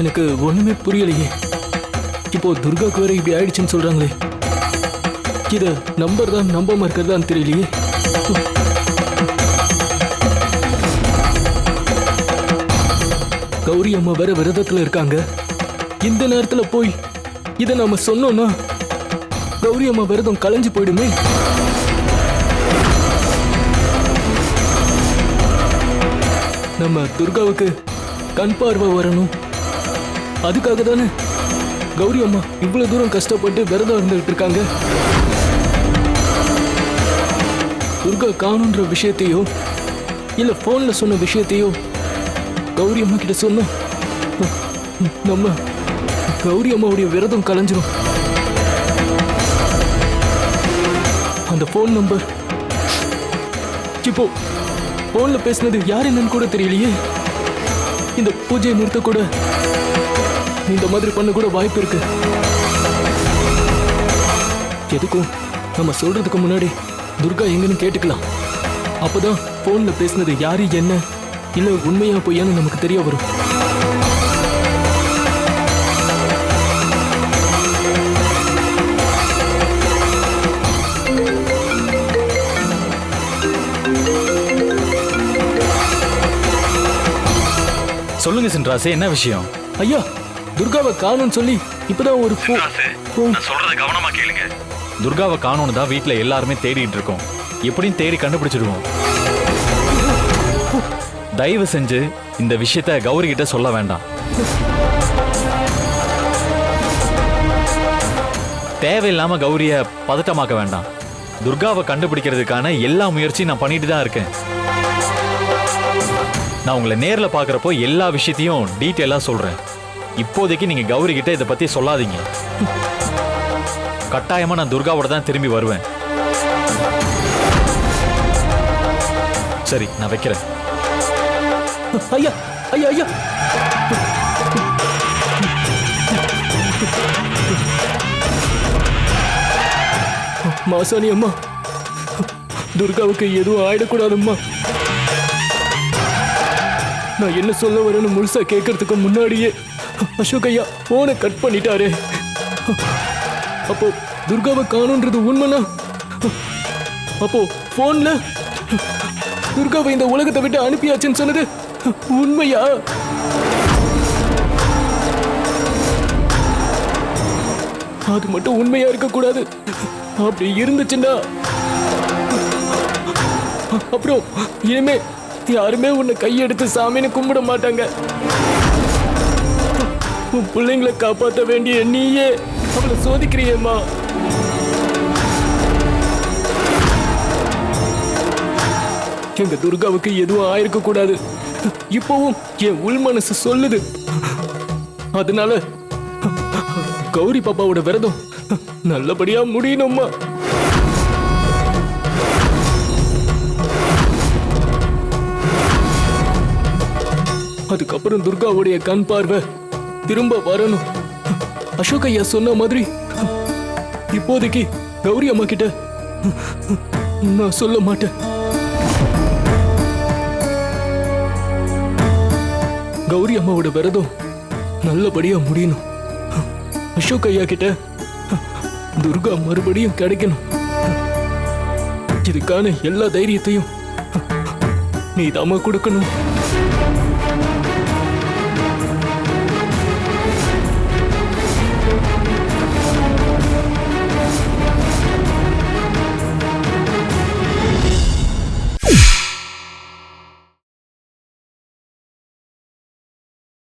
எனக்கு ஒண்ணுமே புரியலையே. இப்போ துர்காக்கு வேற இப்படி ஆயிடுச்சுன்னு சொல்றாங்களே. இத நம்பர் தான் நம்பாம இருக்கிறதான்னு தெரியலையே. கௌரி அம்மா வேற விரதத்துல இருக்காங்க. இந்த நேரத்துல போய் இத நாம சொன்னோம்னா கௌரி அம்மா விரதம் கலைஞ்சு போயிடுமே. நம்ம துர்காவுக்கு கண் பார்வை வரணும். அதுக்காக தானே கௌரி அம்மா இவ்வளவு தூரம் கஷ்டப்பட்டு விரதம் இருந்துகிட்டு இருக்காங்க துர்கா காணுன்ற விஷயத்தையோ இல்ல போன்ல சொன்ன விஷயத்தையோ கௌரி அம்மா கிட்ட சொன்னோம் நம்ம கௌரி அம்மாவுடைய விரதம் கலைஞ்சிரும். அந்த ஃபோன் நம்பர் இப்போ போன்ல பேசுனது யார் என்னன்னு கூட தெரியலையே. இந்த பூஜையை நிறுத்த கூட இந்த மாதிரி பண்ண கூட வாய்ப்பு இருக்கு. எதுக்கும் நம்ம சொல்றதுக்கு முன்னாடி துர்கா எங்கன்னு கேட்டுக்கலாம். அப்பதான் போன்ல பேசுனது யாரு என்ன இல்ல உண்மையா பொய்யான்னு நமக்கு தெரிய வரும். சொல்லுங்க சின்ராசு என்ன விஷயம்? ஐயா துர்காவை காணும்னு சொல்லி இப்பதான் ஒரு ஃபோ- ஃபோன் நான் சொல்றத கவனமா கேளுங்க. துர்காவை காணோன்னு தான் வீட்ல எல்லாருமே தேடிட்டு இருக்கோம். எப்படியும் தேடி கண்டுபிடிச்சிடுவோம். தயவு செஞ்சு இந்த விஷயத்த கௌரி கிட்ட சொல்ல வேண்டாம். தேவையில்லாம கௌரிய பதட்டமாக்க வேண்டாம். துர்காவை கண்டுபிடிக்கிறதுக்கான எல்லா முயற்சியும் நான் பண்ணிட்டு தான் இருக்கேன். நான் உங்களை நேர்ல பார்க்கறப்போ எல்லா விஷயத்தையும் டீட்டெயிலா சொல்றேன். இப்போதைக்கு நீங்க கௌரி கிட்ட இதை பத்தி சொல்லாதீங்க. கட்டாயமா நான் துர்காவோட தான் திரும்பி வருவேன். சரி நான் வைக்கிறேன். ஐயா ஐயா ஐயா. மாசாணி அம்மா துர்காவுக்கு எதுவும் ஆயிடக்கூடாதும்மா. நான் என்ன சொல்ல வரேன்னு முழுசா கேட்கறதுக்கு முன்னாடியே அசோக் ஐயா போனை கட் பண்ணிட்டாரு. அப்போ துர்காவை காணுன்றது உண்மைனா? அப்போ போன்ல துர்காவை இந்த உலகத்தை விட்டு அனுப்பியாச்சுன்னு சொன்னது உண்மையா? அது மட்டும் உண்மையா இருக்க கூடாது அப்படி இருந்துச்சுன்னா அப்புறம் இனிமே யாருமே உன்னை கையெடுத்து சாமின்னு கும்பிட மாட்டாங்க. உன் பிள்ளைங்களை காப்பாற்ற வேண்டிய நீயே அவளை சோதிக்கிறியேம்மா. எங்க துர்காவுக்கு எதுவும் ஆயிருக்க கூடாது இப்பவும் என் உள் மனசு சொல்லுது. அதனால கௌரி பாப்பாவோட விரதம் நல்லபடியா முடியணும்மா. அதுக்கப்புறம் துர்காவுடைய கண் பார்வை. திரும்ப வரணும். அசோக் ஐயா சொன்ன மாதிரி. இப்போதைக்கு கௌரி அம்மா கிட்ட நான் சொல்ல மாட்டேன். கௌரி அம்மாவோட விரதம் நல்லபடியா முடியணும். அசோக் ஐயா கிட்ட துர்கா மறுபடியும் கிடைக்கணும். இதுக்கான எல்லா தைரியத்தையும் நீ தாமா கொடுக்கணும்.